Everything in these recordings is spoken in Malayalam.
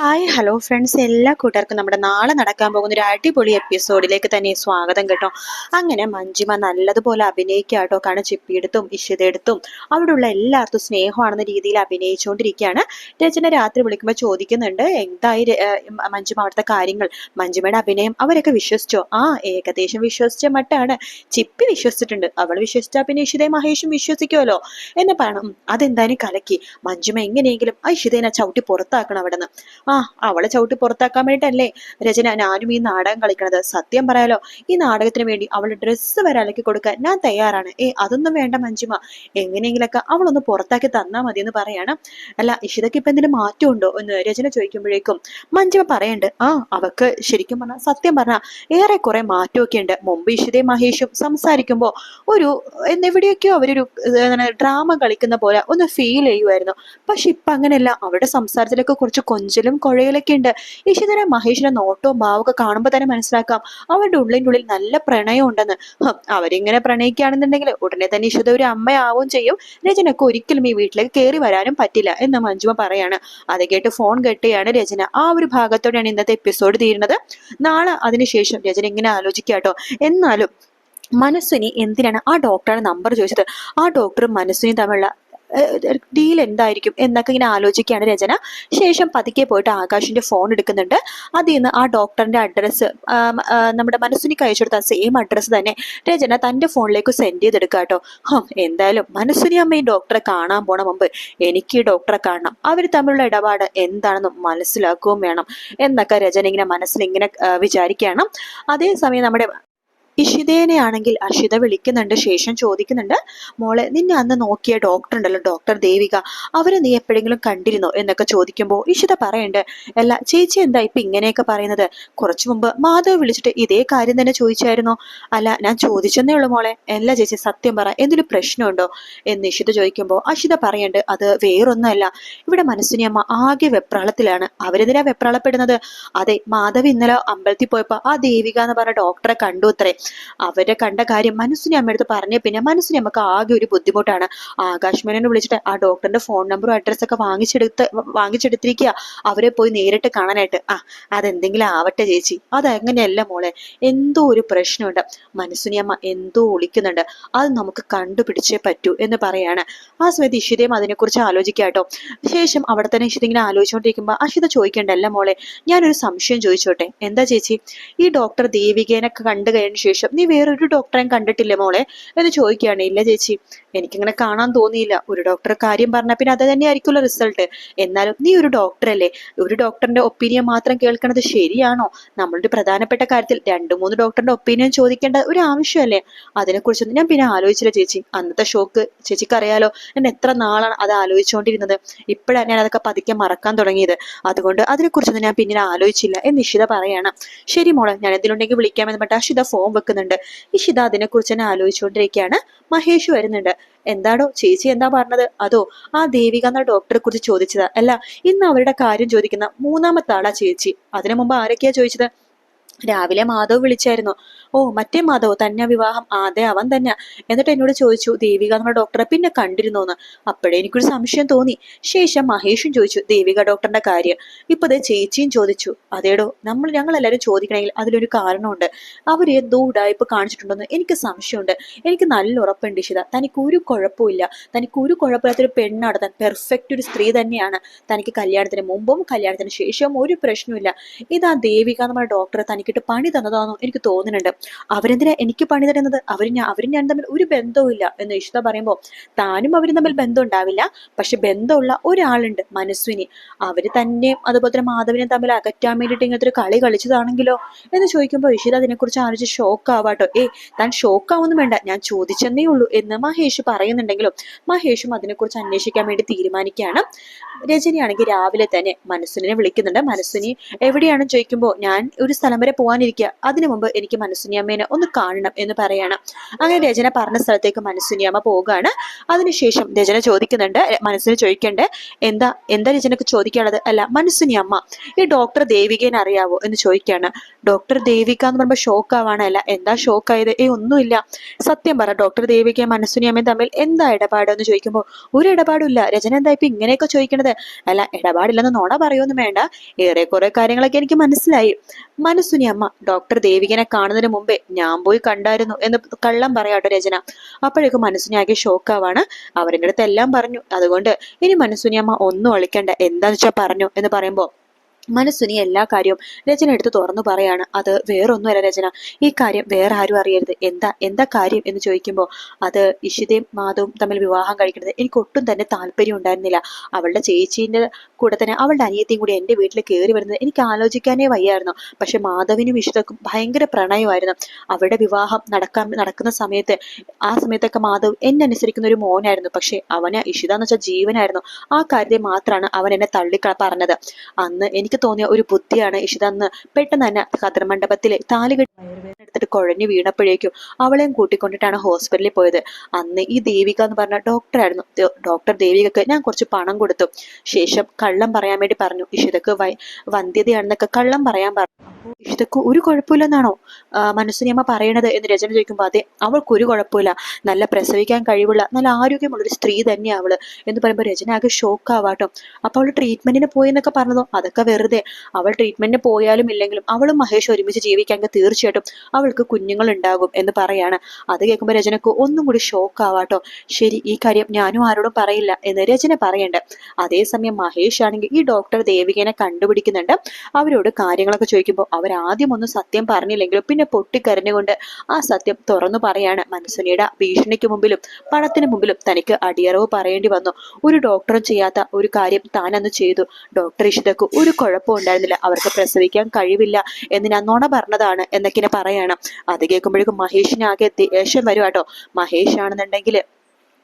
ഹായ് ഹലോ ഫ്രണ്ട്സ് എല്ലാ കൂട്ടുകാർക്കും നമ്മുടെ നാളെ നടക്കാൻ പോകുന്ന ഒരു അടിപൊളി എപ്പിസോഡിലേക്ക് തന്നെ സ്വാഗതം കേട്ടോ. അങ്ങനെ മഞ്ജിമ നല്ലതുപോലെ അഭിനയിക്കുക കേട്ടോ. കാരണം ചിപ്പിയെടുത്തും ഇഷിതെടുത്തും അവിടെയുള്ള എല്ലാവർക്കും സ്നേഹമാണെന്ന രീതിയിൽ അഭിനയിച്ചുകൊണ്ടിരിക്കുകയാണ്. രചന രാത്രി വിളിക്കുമ്പോൾ ചോദിക്കുന്നുണ്ട് എന്തായി മഞ്ജിമ അവിടുത്തെ കാര്യങ്ങൾ? മഞ്ജിമയുടെ അഭിനയം അവരൊക്കെ വിശ്വസിച്ചോ? ആ ഏകദേശം വിശ്വസിച്ച മട്ടാണ്. ചിപ്പി വിശ്വസിച്ചിട്ടുണ്ട്. അവൾ വിശ്വസിച്ച പിന്നെ ഇഷിതയും മഹേഷും വിശ്വസിക്കുമല്ലോ എന്ന് പറയണം. അതെന്തായാലും കലക്കി. മഞ്ജിമ എങ്ങനെയെങ്കിലും ആ ഇഷിതേനെ ചവിട്ടി പുറത്താക്കണം അവിടെ നിന്ന് ആ അവളെ ചവിട്ടി പുറത്താക്കാൻ വേണ്ടിട്ടല്ലേ? രചന ഞാനും ഈ നാടകം കളിക്കണത്. സത്യം പറയാലോ ഈ നാടകത്തിന് വേണ്ടി അവളുടെ ഡ്രസ്സ് വരെ അലക്കി കൊടുക്കാൻ ഞാൻ തയ്യാറാണ്. ഏ അതൊന്നും വേണ്ട മഞ്ജിമ. എങ്ങനെയെങ്കിലൊക്കെ അവളൊന്ന് പുറത്താക്കി തന്നാ മതി എന്ന് പറയാണ്. അല്ല ഇഷിതയ്ക്ക് ഇപ്പൊ മാറ്റം മാറ്റമുണ്ടോ? എന്ന് രചന ചോദിക്കുമ്പോഴേക്കും മഞ്ജിമ പറയണ്ട് ആ അവക്ക് ശരിക്കും പറഞ്ഞാൽ സത്യം പറഞ്ഞാൽ കുറെ മാറ്റമൊക്കെ ഉണ്ട്. മുമ്പ് ഇഷിതയും മഹേഷും സംസാരിക്കുമ്പോൾ ഒരു എവിടെയൊക്കെയോ അവരൊരു ഡ്രാമ കളിക്കുന്ന പോലെ ഒന്ന് ഫീൽ ചെയ്യുമായിരുന്നു പക്ഷെ ഇപ്പൊ അങ്ങനെയല്ല. അവരുടെ സംസാരത്തിലൊക്കെ കുറച്ച് കൊഞ്ചലും കുഴയലൊക്കെ ഉണ്ട്. ഇഷിതര മഹേഷിന്റെ നോട്ടവും ഭാവമൊക്കെ കാണുമ്പോൾ തന്നെ മനസ്സിലാക്കാം. അവരുടെ ഉള്ളിന്റെ ഉള്ളിൽ നല്ല പ്രണയം ഉണ്ടെന്ന്. അവരിങ്ങനെ പ്രണയിക്കുകയാണെന്നുണ്ടെങ്കിൽ ഉടനെ തന്നെ ഇഷിത ഒരു അമ്മയാവും ചെയ്യും. രചനക്ക് ഒരിക്കലും ഈ വീട്ടിലേക്ക് കയറി വരാനും പറ്റില്ല എന്ന് മഞ്ജുമ പറയാണ്. അത് കേട്ട് ഫോൺ കെട്ടുകയാണ് രചന. ആ ഒരു ഭാഗത്തോടെയാണ് ഇന്നത്തെ എപ്പിസോഡ് തീരുന്നത്. നാളെ അതിനുശേഷം രചന ഇങ്ങനെ ആലോചിക്കുക കേട്ടോ എന്നാലും മനസ്സിനി എന്തിനാണ് ആ ഡോക്ടറുടെ നമ്പർ ചോദിച്ചത്? ആ ഡോക്ടറും മനസ്സിനി തമ്മിലുള്ള ഡീൽ എന്തായിരിക്കും എന്നൊക്കെ ഇങ്ങനെ ആലോചിക്കുകയാണ് രചന. ശേഷം പതുക്കെ പോയിട്ട് ആകാശിന്റെ ഫോൺ എടുക്കുന്നുണ്ട്. അതിൽ നിന്ന് ആ ഡോക്ടറിന്റെ അഡ്രസ്സ് നമ്മുടെ മനസ്സിനിക്ക് അയച്ചു കൊടുത്ത സെയിം അഡ്രസ്സ് തന്നെ രചന തന്റെ ഫോണിലേക്ക് സെൻഡ് ചെയ്തെടുക്കുക കേട്ടോ എന്തായാലും മനസ്സിനി അമ്മ ഈ ഡോക്ടറെ കാണാൻ പോണ മുമ്പ് എനിക്ക് ഈ ഡോക്ടറെ കാണണം. അവർ തമ്മിലുള്ള ഇടപാട് എന്താണെന്ന് മനസ്സിലാക്കുകയും വേണം എന്നൊക്കെ രചന ഇങ്ങനെ മനസ്സിൽ ഇങ്ങനെ വിചാരിക്കുകയാണ്. അതേസമയം നമ്മുടെ ഇഷിതേനെ ആണെങ്കിൽ അഷിത വിളിക്കുന്നുണ്ട് ശേഷം ചോദിക്കുന്നുണ്ട് മോളെ നിന്നെ അന്ന് നോക്കിയ ഡോക്ടർ ഉണ്ടല്ലോ ഡോക്ടർ ദേവിക അവരെ നീ എപ്പോഴെങ്കിലും കണ്ടിരുന്നോ? എന്നൊക്കെ ചോദിക്കുമ്പോൾ ഇഷിത പറയണ്ട് അല്ല ചേച്ചി എന്താ ഇപ്പൊ ഇങ്ങനെയൊക്കെ പറയുന്നത്? കുറച്ചു മുമ്പ് മാധവ് വിളിച്ചിട്ട് ഇതേ കാര്യം തന്നെ ചോദിച്ചായിരുന്നോ? അല്ല ഞാൻ ചോദിച്ചെന്നേ ഉള്ളൂ മോളെ അല്ല ചേച്ചി സത്യം പറ എന്തൊരു പ്രശ്നമുണ്ടോ? എന്ന് ഇഷിത ചോദിക്കുമ്പോൾ അഷിത പറയണ്ട് അത് വേറൊന്നുമല്ല ഇവിടെ മനസ്സിനെ അമ്മ ആകെ വെപ്രാളത്തിലാണ് അവരെതിരാ വെപ്രാളപ്പെടുന്നത്? അതെ മാധവ് ഇന്നലെ അമ്പലത്തിൽ പോയപ്പോ ആ ദേവിക എന്ന് പറഞ്ഞ ഡോക്ടറെ കണ്ടു അത്രേ അവരെ കണ്ട കാര്യം മനസ്സിനെ അമ്മയെടുത്ത് പറഞ്ഞ. പിന്നെ മനസ്സിനെ നമുക്ക് ആകെ ഒരു ബുദ്ധിമുട്ടാണ്. ആകാശ് മേനോനെ വിളിച്ചിട്ട് ആ ഡോക്ടറിന്റെ ഫോൺ നമ്പറും അഡ്രസ്സും ഒക്കെ വാങ്ങിച്ചെടുത്ത് വാങ്ങിച്ചെടുത്തിരിക്കുക അവരെ പോയി നേരിട്ട് കാണാനായിട്ട്. ആ അതെന്തെങ്കിലും ആവട്ടെ ചേച്ചി. അതെങ്ങനെയല്ല മോളെ? എന്തോ ഒരു പ്രശ്നമുണ്ട്. മനസ്സിനെ അമ്മ എന്തോ ഒളിക്കുന്നുണ്ട് അത് നമുക്ക് കണ്ടുപിടിച്ചേ പറ്റൂ എന്ന് പറയാണ്. ആ സമയത്ത് ഇഷിതയും അതിനെക്കുറിച്ച് ആലോചിക്കുക കേട്ടോ ശേഷം അവിടെ തന്നെ ഇഷിത ഇങ്ങനെ ആലോചിച്ചുകൊണ്ടിരിക്കുമ്പോൾ അഷിത ചോദിക്കണ്ടല്ല മോളെ? ഞാനൊരു സംശയം ചോദിച്ചോട്ടെ. എന്താ ചേച്ചി? ഈ ഡോക്ടർ ദേവികേനൊക്കെ കണ്ടു കഴിഞ്ഞ ശേഷം നീ വേറൊരു ഡോക്ടറെ കണ്ടിട്ടില്ലേ മോളെ? എന്ന് ചോദിക്കുകയാണ്. ഇല്ല ചേച്ചി എനിക്കിങ്ങനെ കാണാൻ തോന്നിയില്ല. ഒരു ഡോക്ടർ കാര്യം പറഞ്ഞാൽ പിന്നെ അത് തന്നെ ആയിരിക്കുമല്ലോ റിസൾട്ട് എന്നാലും നീ ഒരു ഡോക്ടറല്ലേ ഒരു ഡോക്ടറിന്റെ ഒപ്പീനിയൻ മാത്രം കേൾക്കണത് ശരിയാണോ? നമ്മളുടെ പ്രധാനപ്പെട്ട കാര്യത്തിൽ രണ്ടു മൂന്ന് ഡോക്ടറിന്റെ ഒപ്പീനിയൻ ചോദിക്കേണ്ട ഒരു ആവശ്യമല്ലേ? അതിനെക്കുറിച്ചൊന്നും ഞാൻ പിന്നെ ആലോചിച്ചില്ല ചേച്ചി. അന്നത്തെ ഷോക്ക് ചേച്ചിക്ക് അറിയാലോ ഞാൻ എത്ര നാളാണ് അത് ആലോചിച്ചുകൊണ്ടിരുന്നത് ഇപ്പോഴാണ് ഞാൻ അതൊക്കെ പതുക്കെ മറക്കാൻ തുടങ്ങിയത്. അതുകൊണ്ട് അതിനെക്കുറിച്ചൊന്നും ഞാൻ പിന്നീട് ആലോചിച്ചില്ല എന്ന് ഇഷിത പറയാണ്. ശരി മോളെ ഞാൻ എന്തിനുണ്ടെങ്കിൽ വിളിക്കാമെന്ന് പറഞ്ഞിട്ട് അഷിത ഫോൺ വെക്കുന്നുണ്ട്. ഇഷിത അതിനെക്കുറിച്ച് തന്നെ ആലോചിച്ചുകൊണ്ടിരിക്കുകയാണ്. മഹേഷ് വരുന്നുണ്ട്. എന്താണോ ചേച്ചി എന്താ പറഞ്ഞത്? അതോ ആ ദേവിക എന്ന ഡോക്ടറെ കുറിച്ച് ചോദിച്ചതാ? അല്ല ഇന്ന് അവരുടെ കാര്യം ചോദിക്കുന്ന മൂന്നാമത്തെ ആളാ ചേച്ചി. അതിനു മുമ്പ് ആരൊക്കെയാ ചോദിച്ചത്? രാവിലെ മാധവ് വിളിച്ചായിരുന്നു. ഓ മറ്റേ മാധവ് തന്നെ വിവാഹം അതെ അവൻ തന്നെ. എന്നിട്ട് എന്നോട് ചോദിച്ചു ദേവിക നമ്മുടെ ഡോക്ടറെ പിന്നെ കണ്ടിരുന്നു എന്ന് അപ്പോഴേ എനിക്കൊരു സംശയം തോന്നി. ശേഷം മഹേഷും ചോദിച്ചു ദേവിക ഡോക്ടറിന്റെ കാര്യം? ഇപ്പൊ ദേ ചേച്ചിയും ചോദിച്ചു അതേടോ നമ്മൾ ഞങ്ങൾ എല്ലാവരും ചോദിക്കണമെങ്കിൽ അതിലൊരു കാരണമുണ്ട്. അവർ എന്തോ ഉടായ്പ കാണിച്ചിട്ടുണ്ടെന്ന് എനിക്ക് സംശയമുണ്ട്. എനിക്ക് നല്ല ഉറപ്പുണ്ട് ഇഷിത. തനിക്ക് ഒരു കുഴപ്പമില്ല തനിക്ക് ഒരു കുഴപ്പമില്ലാത്തൊരു പെണ്ണാണ് താൻ. പെർഫെക്റ്റ് ഒരു സ്ത്രീ തന്നെയാണ്. തനിക്ക് കല്യാണത്തിന് മുമ്പും കല്യാണത്തിന് ശേഷവും ഒരു പ്രശ്നമില്ല ഇതാ ദേവിക നമ്മുടെ ഡോക്ടറെ തനിക്കിട്ട് പണി തന്നതാണെന്നും എനിക്ക് തോന്നുന്നുണ്ട്. അവരെന്തിനാ എനിക്ക് പണി തരുന്നത്? അവർ ഞാൻ അവരും ഞാൻ തമ്മിൽ ഒരു ബന്ധവുമില്ല എന്ന് ഇഷ്ട പറയുമ്പോൾ താനും അവരും തമ്മിൽ ബന്ധം ഉണ്ടാവില്ല. പക്ഷെ ബന്ധമുള്ള ഒരാളുണ്ട് മനസ്വിനി. അവർ തന്നെയും അതുപോലെ തന്നെ മാധവിനെ തമ്മിൽ അകറ്റാൻ വേണ്ടിയിട്ട് ഇങ്ങനത്തെ ഒരു കളി കളിച്ചതാണെങ്കിലോ എന്ന് ചോദിക്കുമ്പോൾ ഇഷിത അതിനെക്കുറിച്ച് ആലോചിച്ച് ഷോക്ക് ആവാട്ടോ ഏ താൻ ഷോക്ക് ആവുമെന്ന് വേണ്ട. ഞാൻ ചോദിച്ചെന്നേ ഉള്ളൂ എന്ന് മഹേഷ് പറയുന്നുണ്ടെങ്കിലും മഹേഷും അതിനെക്കുറിച്ച് അന്വേഷിക്കാൻ വേണ്ടി തീരുമാനിക്കുകയാണ്. രജനിയാണെങ്കിൽ രാവിലെ തന്നെ മനസ്സിനെ വിളിക്കുന്നുണ്ട്. മനസ്സിനി എവിടെയാണെന്ന് ചോദിക്കുമ്പോൾ ഞാൻ ഒരു സ്ഥലം വരെ പോകാനിരിക്കുക. അതിനു മുമ്പ് എനിക്ക് മനസ്സുനിയമ്മേനെ ഒന്ന് കാണണം എന്ന് പറയാണ്. അങ്ങനെ രചന പറഞ്ഞ സ്ഥലത്തേക്ക് മനസ്സുനിയമ്മ പോവുകയാണ്. അതിനുശേഷം രചന ചോദിക്കുന്നുണ്ട്. മനസ്സിന് ചോദിക്കണ്ടേ എന്താ എന്താ രചനക്ക് ചോദിക്കാനുള്ളത്? അല്ല മനസ്സുനിയമ്മ ഈ ഡോക്ടർ ദേവികേനെ അറിയാവോ? എന്ന് ചോദിക്കുകയാണ്. ഡോക്ടർ ദേവിക എന്ന് പറയുമ്പോൾ ഷോക്ക് ആവാണ് അല്ല എന്താ ഷോക്ക് ആയത് ഏ ഒന്നുമില്ല. സത്യം പറ ഡോക്ടർ ദേവിക മനസ്സുനിയമ്മയും തമ്മിൽ എന്താ ഇടപാട്? എന്ന് ചോദിക്കുമ്പോൾ ഒരു ഇടപാടില്ല രചന എന്താ ഇപ്പൊ ഇങ്ങനെയൊക്കെ ചോദിക്കണത്? അല്ല ഇടപാടില്ലെന്ന് നോണ പറയുമെന്ന് വേണ്ട. ഏറെ കുറെ കാര്യങ്ങളൊക്കെ എനിക്ക് മനസ്സിലായി. മനസ്സുനി അമ്മ ഡോക്ടർ ദേവികനെ കാണുന്നതിന് മുമ്പേ ഞാൻ പോയി കണ്ടായിരുന്നു എന്ന് കള്ളം പറയാട്ടോ രചന. അപ്പോഴേക്കും മനസ്സിനെ ആകെ ഷോക്കാവാണ് അവരുടെ അടുത്ത് എല്ലാം പറഞ്ഞു. അതുകൊണ്ട് ഇനി മനസ്സുനിയമ്മ ഒന്നും ഒളിക്കണ്ട. എന്താന്ന് വെച്ചാ പറഞ്ഞു? എന്ന് പറയുമ്പോ മനസ്സുനി എല്ലാ കാര്യവും രചന എടുത്ത് തുറന്നു പറയാണ്. അത് വേറൊന്നുമല്ല രചന. ഈ കാര്യം വേറെ ആരും അറിയരുത്. എന്താ എന്താ കാര്യം എന്ന് ചോദിക്കുമ്പോൾ അത് ഇഷിതയും മാധവും തമ്മിൽ വിവാഹം കഴിക്കുന്നത് എനിക്ക് ഒട്ടും തന്നെ താല്പര്യം ഉണ്ടായിരുന്നില്ല. അവളുടെ ചേച്ചീന്റെ കൂടെ തന്നെ അവളുടെ അനിയത്തിയും കൂടി എന്റെ വീട്ടിൽ കയറി വരുന്നത് എനിക്ക് ആലോചിക്കാനേ വയ്യായിരുന്നു. പക്ഷെ മാധവിനും ഇഷിതക്കും ഭയങ്കര പ്രണയമായിരുന്നു. അവരുടെ വിവാഹം നടക്കാൻ നടക്കുന്ന സമയത്ത് ആ സമയത്തൊക്കെ മാധവ് എന്നെ അനുസരിക്കുന്ന ഒരു മോനായിരുന്നു. പക്ഷെ അവന് ഇഷിത എന്ന് വെച്ചാൽ ജീവനായിരുന്നു. ആ കാര്യത്തെ മാത്രമാണ് അവൻ എന്നെ തള്ളിക്കള പറഞ്ഞത്. അന്ന് എനിക്ക് തോന്നിയ ഒരു ബുദ്ധിയാണ് ഇഷിത പെട്ടെന്ന് തന്നെ കതിർമണ്ഡപത്തിലെ താലി കെട്ടി എടുത്തിട്ട് കുഴഞ്ഞു വീണപ്പോഴേക്കും അവളെയും കൂട്ടിക്കൊണ്ടിട്ടാണ് ഹോസ്പിറ്റലിൽ പോയത്. അന്ന് ഈ ദേവിക എന്ന് പറഞ്ഞ ഡോക്ടറായിരുന്നു ഡോക്ടർ ദേവികക്ക് ഞാൻ കുറച്ച് പണം കൊടുത്തു. ശേഷം കള്ളം പറയാൻ വേണ്ടി പറഞ്ഞു. ഇഷിതക്ക് വൈ വന്ധ്യതയാണെന്നൊക്കെ കള്ളം പറയാൻ പറഞ്ഞു. ഇഷിതക്ക് ഒരു കുഴപ്പമില്ലെന്നാണോ മനസ്സിനിയമ്മ പറയണത് എന്ന് രചന ചോദിക്കുമ്പോൾ അതെ അവൾക്ക് ഒരു കുഴപ്പമില്ല. നല്ല പ്രസവിക്കാൻ കഴിവുള്ള നല്ല ആരോഗ്യമുള്ള ഒരു സ്ത്രീ തന്നെയാണ് അവൾ എന്ന് പറയുമ്പോൾ രചന ആകെ ഷോക്ക് ആവാട്ടോ. അപ്പോൾ അവൾ ട്രീറ്റ്മെന്റിന് പോയി എന്നൊക്കെ പറഞ്ഞതോ? അതൊക്കെ വെറുതെ. അവൾ ട്രീറ്റ്മെന്റിന് പോയാലും ഇല്ലെങ്കിലും അവളും മഹേഷ് ഒരുമിച്ച് ജീവിക്കാമെങ്കിൽ തീർച്ചയായിട്ടും. അവൾക്ക് കുഞ്ഞുങ്ങൾ ഉണ്ടാകും എന്ന് പറയാണ്. അത് കേൾക്കുമ്പോൾ രചനക്ക് ഒന്നും കൂടി ഷോക്ക് ആവാട്ടോ. ശരി ഈ കാര്യം ഞാനും ആരോടും പറയില്ല എന്ന് രചന പറയണ്ട്. അതേസമയം മഹേഷ് ആണെങ്കിൽ ഈ ഡോക്ടർ ദേവികനെ കണ്ടുപിടിക്കുന്നുണ്ട്. അവരോട് കാര്യങ്ങളൊക്കെ ചോദിക്കുമ്പോൾ അവർ ആദ്യം ഒന്നും സത്യം പറഞ്ഞില്ലെങ്കിലും പിന്നെ പൊട്ടിക്കരഞ്ഞുകൊണ്ട് ആ സത്യം തുറന്നു പറയാണ്. മനസ്സുനിയുടെ ഭീഷണിക്ക് മുമ്പിലും പണത്തിന് മുമ്പിലും തനിക്ക് അടിയറവ് പറയേണ്ടി വന്നു. ഒരു ഡോക്ടറും ചെയ്യാത്ത ഒരു കാര്യം താൻ അന്ന് ചെയ്തു. ഡോക്ടർ ഇഷിതക്ക് ഒരു കുഴപ്പവും ഉണ്ടായിരുന്നില്ല. അവർക്ക് പ്രസവിക്കാൻ കഴിവില്ല എന്ന് ഞാൻ നുണ പറഞ്ഞതാണ് എന്നൊക്കെ പറയാണ്. അത് കേൾക്കുമ്പോഴേക്കും മഹേഷിന് ആകെ ദേഷ്യം വരുവാട്ടോ മഹേഷ് ആണെന്നുണ്ടെങ്കിൽ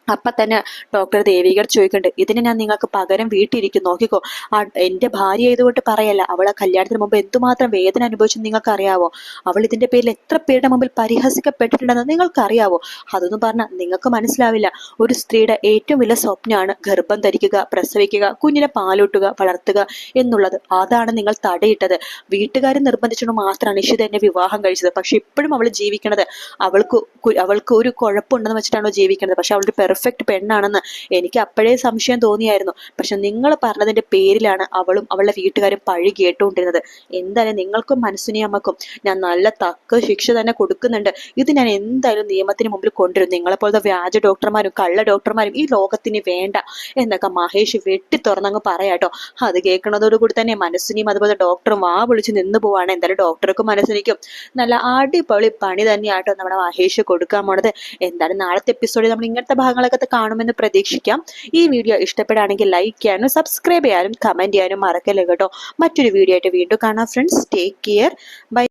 അപ്പൊ തന്നെ ഡോക്ടർ ദേവികർ ചോദിക്കുന്നുണ്ട് ഇതിന് ഞാൻ നിങ്ങൾക്ക് പകരം വീട്ടിലിരിക്കും നോക്കിക്കോ. ആ എന്റെ ഭാര്യ ആയതുകൊണ്ട് പറയല്ല അവളെ കല്യാണത്തിന് മുമ്പ് എന്തുമാത്രം വേദന അനുഭവിച്ചു നിങ്ങൾക്ക് അറിയാവോ അവൾ ഇതിന്റെ പേരിൽ എത്ര പേരുടെ മുമ്പിൽ പരിഹസിക്കപ്പെട്ടിട്ടുണ്ടെന്ന് നിങ്ങൾക്ക് അറിയാവോ അതൊന്നും പറഞ്ഞാൽ നിങ്ങൾക്ക് മനസ്സിലാവില്ല. ഒരു സ്ത്രീയുടെ ഏറ്റവും വലിയ സ്വപ്നമാണ് ഗർഭം ധരിക്കുക പ്രസവിക്കുക കുഞ്ഞിനെ പാലൂട്ടുക വളർത്തുക എന്നുള്ളത്. അതാണ് നിങ്ങൾ തടയിട്ടത്. വീട്ടുകാർ നിർബന്ധിച്ചുകൊണ്ട് മാത്രമാണ് ഇഷിത എന്നെ വിവാഹം കഴിച്ചത്. പക്ഷെ ഇപ്പോഴും അവൾ ജീവിക്കണത് അവൾക്ക് അവൾക്ക് ഒരു കുഴപ്പമുണ്ടെന്ന് വെച്ചിട്ടാണോ ജീവിക്കുന്നത് പക്ഷെ അവളൊരു പെർഫെക്റ്റ് പെണ്ണാണെന്ന് എനിക്ക് അപ്പോഴേ സംശയം തോന്നിയായിരുന്നു. പക്ഷെ നിങ്ങൾ പറഞ്ഞതിന്റെ പേരിലാണ് അവളും അവളുടെ വീട്ടുകാരും പഴി കേട്ടുകൊണ്ടിരുന്നത്. എന്തായാലും നിങ്ങൾക്കും മനസ്സിനെ അമ്മക്കും ഞാൻ നല്ല തക്ക ശിക്ഷ തന്നെ കൊടുക്കുന്നുണ്ട്. ഇത് ഞാൻ എന്തായാലും നിയമത്തിന് മുമ്പിൽ കൊണ്ടുവരും. നിങ്ങളെപ്പോലത്തെ വ്യാജ ഡോക്ടർമാരും കള്ള ഡോക്ടർമാരും ഈ ലോകത്തിന് വേണ്ട എന്നൊക്കെ മഹേഷ് വെട്ടി തുറന്നങ്ങ് പറയാട്ടോ. അത് കേൾക്കുന്നതോടുകൂടി തന്നെ മനസ്സിനെയും അതുപോലെ ഡോക്ടറും വാ വിളിച്ച് നിന്ന് പോവാണ്. എന്തായാലും ഡോക്ടർക്കും മനസ്സിനിക്കും നല്ല അടിപൊളി പണി തന്നെയാട്ടോ നമ്മുടെ മഹേഷ് കൊടുക്കാൻ പോണത്. എന്തായാലും നാളത്തെ എപ്പിസോഡിൽ നമ്മൾ ഇങ്ങനത്തെ ഭാഗങ്ങളൊക്കെ കാണുമെന്ന് പ്രതീക്ഷിക്കാം. ഈ വീഡിയോ ഇഷ്ടപ്പെടുകയാണെങ്കിൽ ലൈക്ക് ചെയ്യാനും സബ്സ്ക്രൈബ് ചെയ്യാനും കമന്റ് ചെയ്യാനും മറക്കല്ലേ കേട്ടോ. മറ്റൊരു വീഡിയോ ആയിട്ട് വീണ്ടും കാണാം ഫ്രണ്ട്സ് ടേക്ക് കെയർ ബൈ